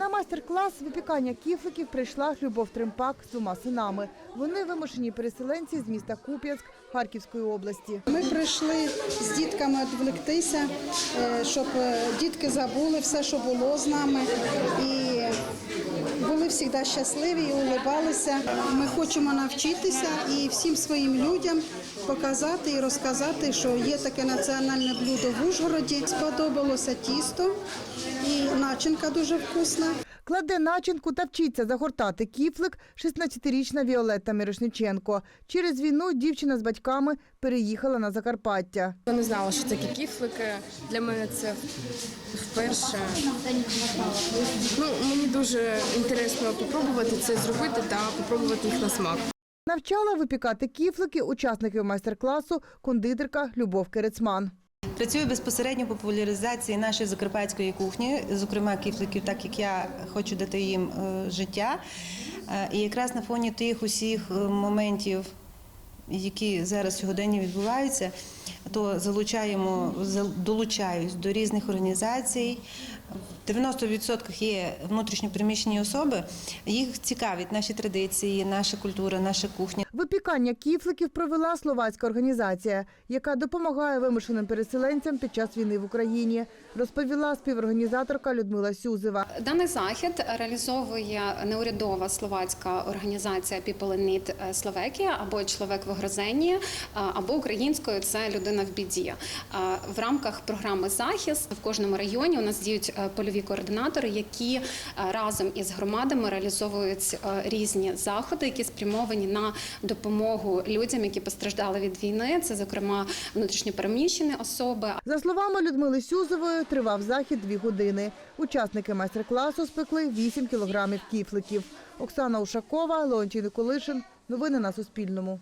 На майстер-клас випікання кіфликів прийшла Любов Тремпак з двома синами. Вони вимушені переселенці з міста Куп'янськ Харківської області. Ми прийшли з дітками відволіктися, е, щоб е, дітки забули все, що було з нами. І були завжди щасливі і улибалися. Ми хочемо навчитися і всім своїм людям показати і розказати, що є таке національне блюдо в Ужгороді. Сподобалося тісто і начинка дуже вкусна. Кладе начинку та вчиться загортати кіфлик 16-річна Віолетта Мірошниченко. Через війну дівчина з батьками переїхала на Закарпаття. Я не знала, що такі кіфлики. Для мене це вперше. Ну, мені дуже інтересно попробувати це зробити та попробувати їх на смак. Навчала випікати кіфлики учасників майстер-класу кондитерка Любов Керецман. Працюю безпосередньо по популяризації нашої закарпатської кухні, зокрема кіфликів, так як я хочу дати їм е, життя. Е, І якраз на фоні тих усіх е, моментів, які зараз сьогодні відбуваються, то залучаємо, зал- долучаюсь до різних організацій. В 90% є внутрішньопереміщені особи. Їх цікавить наші традиції, наша культура, наша кухня. Випікання кіфликів провела словацька організація, яка допомагає вимушеним переселенцям під час війни в Україні, розповіла співорганізаторка Людмила Сюзева. Даний захід реалізовує неурядова словацька організація People in Need е, Slovakia або чоловік в огрозенні, е, або українською це людина в біді. В рамках програми Захист в кожному районі у нас діють е, польові координатори, які е, разом із громадами реалізовують е, різні заходи, які спрямовані на допомогу людям, які постраждали від війни. Це зокрема внутрішньопереміщені особи, За словами Людмили Сюзової, тривав захід дві години. Учасники майстер-класу спекли 8 кілограмів кіфликів. Оксана Ушакова, Леонтій Николишин. Новини на Суспільному.